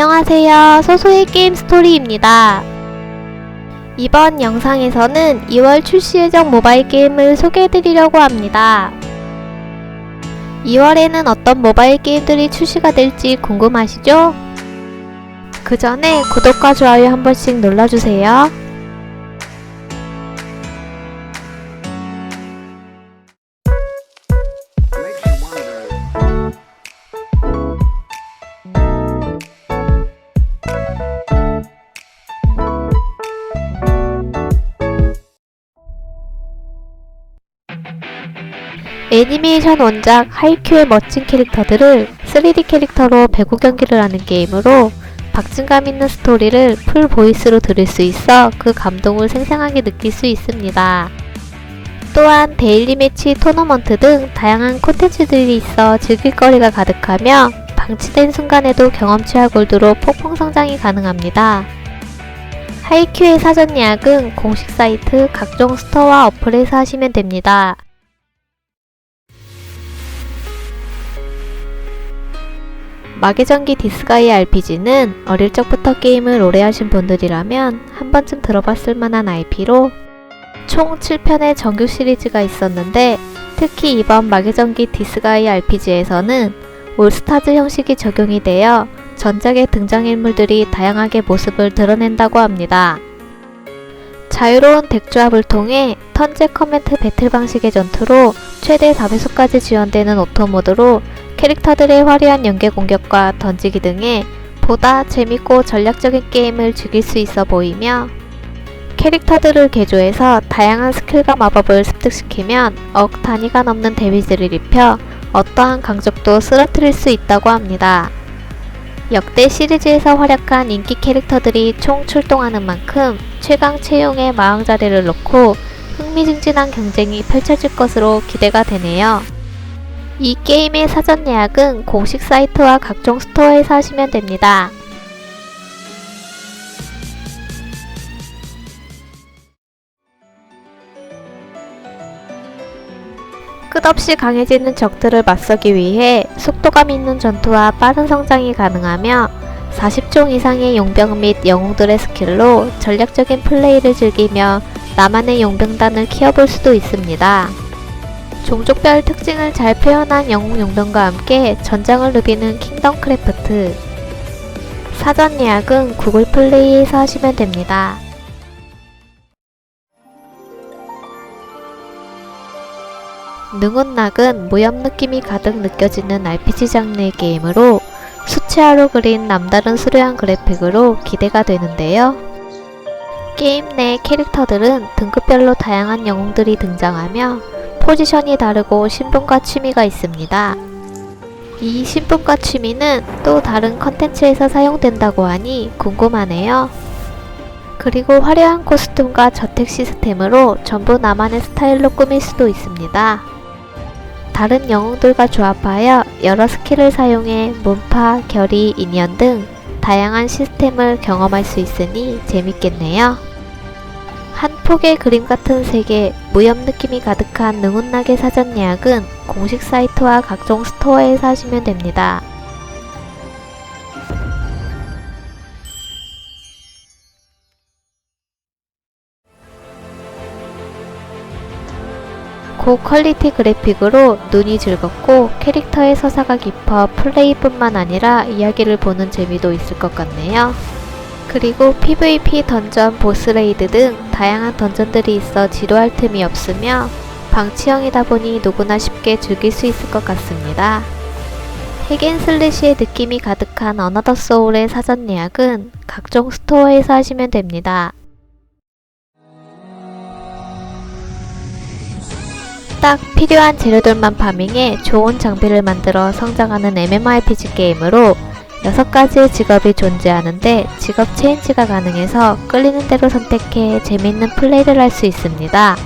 안녕하세요. 소소의 게임 스토리입니다. 이번 영상에서는 2월 출시 예정 모바일 게임을 소개해드리려고 합니다. 2월에는 어떤 모바일 게임들이 출시가 될지 궁금하시죠? 그 전에 구독과 좋아요 한 번씩 눌러주세요. 애니메이션 원작 하이큐의 멋진 캐릭터들을 3D 캐릭터로 배구 경기를 하는 게임으로 박진감 있는 스토리를 풀 보이스로 들을 수 있어 그 감동을 생생하게 느낄 수 있습니다. 또한 데일리 매치 토너먼트 등 다양한 콘텐츠들이 있어 즐길 거리가 가득하며 방치된 순간에도 경험치와 골드로 폭풍 성장이 가능합니다. 하이큐의 사전 예약은 공식 사이트 각종 스토어와 어플에서 하시면 됩니다. 마계전기 디스가이 RPG는 어릴 적부터 게임을 오래 하신 분들이라면 한 번쯤 들어봤을 만한 IP로 총 7편의 정규 시리즈가 있었는데 특히 이번 마계전기 디스가이 RPG에서는 올스타즈 형식이 적용이 되어 전작의 등장인물들이 다양하게 모습을 드러낸다고 합니다. 자유로운 덱 조합을 통해 턴제 커멘트 배틀 방식의 전투로 최대 4배속까지 지원되는 오토모드로 캐릭터들의 화려한 연계 공격과 던지기 등의 보다 재밌고 전략적인 게임을 즐길 수 있어 보이며 캐릭터들을 개조해서 다양한 스킬과 마법을 습득시키면 억 단위가 넘는 데미지를 입혀 어떠한 강적도 쓰러뜨릴 수 있다고 합니다. 역대 시리즈에서 활약한 인기 캐릭터들이 총 출동하는 만큼 최강 채용의 마왕자리를 놓고 흥미진진한 경쟁이 펼쳐질 것으로 기대가 되네요. 이 게임의 사전 예약은 공식 사이트와 각종 스토어에서 하시면 됩니다. 끝없이 강해지는 적들을 맞서기 위해 속도감 있는 전투와 빠른 성장이 가능하며 40종 이상의 용병 및 영웅들의 스킬로 전략적인 플레이를 즐기며 나만의 용병단을 키워볼 수도 있습니다. 종족별 특징을 잘 표현한 영웅 용병과 함께 전장을 누비는 킹덤 크래프트. 사전 예약은 구글 플레이에서 하시면 됩니다. 능운낙은 무협 느낌이 가득 느껴지는 RPG 장르의 게임으로 수채화로 그린 남다른 수려한 그래픽으로 기대가 되는데요. 게임 내 캐릭터들은 등급별로 다양한 영웅들이 등장하며 포지션이 다르고 신분과 취미가 있습니다. 이 신분과 취미는 또 다른 컨텐츠에서 사용된다고 하니 궁금하네요. 그리고 화려한 코스튬과 저택 시스템으로 전부 나만의 스타일로 꾸밀 수도 있습니다. 다른 영웅들과 조합하여 여러 스킬을 사용해 문파, 결의, 인연 등 다양한 시스템을 경험할 수 있으니 재밌겠네요. 한 폭의 그림 같은 세계, 무협 느낌이 가득한 능운낙의 사전 예약은 공식 사이트와 각종 스토어에서 하시면 됩니다. 고퀄리티 그래픽으로 눈이 즐겁고 캐릭터의 서사가 깊어 플레이뿐만 아니라 이야기를 보는 재미도 있을 것 같네요. 그리고 PVP 던전, 보스레이드 등 다양한 던전들이 있어 지루할 틈이 없으며 방치형이다 보니 누구나 쉽게 즐길 수 있을 것 같습니다. 핵앤슬래시의 느낌이 가득한 어너더 소울의 사전 예약은 각종 스토어에서 하시면 됩니다. 딱 필요한 재료들만 파밍해 좋은 장비를 만들어 성장하는 MMORPG 게임으로 6가지의 직업이 존재하는데 직업 체인지가 가능해서 끌리는 대로 선택해 재밌는 플레이를 할 수 있습니다.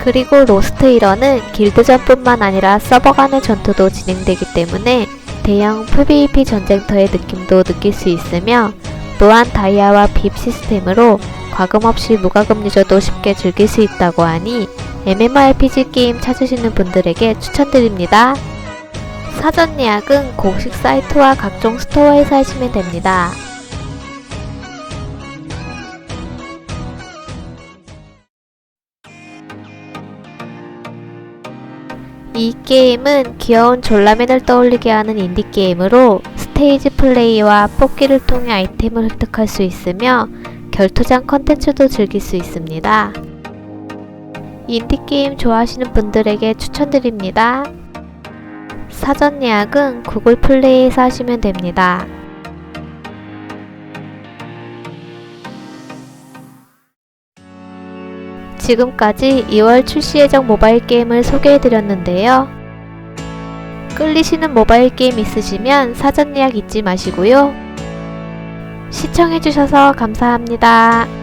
그리고 로스트 1원은 길드전뿐만 아니라 서버 간의 전투도 진행되기 때문에 대형 PVP 전쟁터의 느낌도 느낄 수 있으며 또한 다이아와 빕 시스템으로 과금 없이 무과금 유저도 쉽게 즐길 수 있다고 하니 MMORPG 게임 찾으시는 분들에게 추천드립니다. 사전 예약은 공식 사이트와 각종 스토어에서 하시면 됩니다. 이 게임은 귀여운 졸라맨을 떠올리게 하는 인디게임으로 스테이지 플레이와 뽑기를 통해 아이템을 획득할 수 있으며 결투장 컨텐츠도 즐길 수 있습니다. 인디게임 좋아하시는 분들에게 추천드립니다. 사전 예약은 구글 플레이에서 하시면 됩니다. 지금까지 2월 출시 예정 모바일 게임을 소개해드렸는데요. 끌리시는 모바일 게임 있으시면 사전 예약 잊지 마시고요. 시청해주셔서 감사합니다.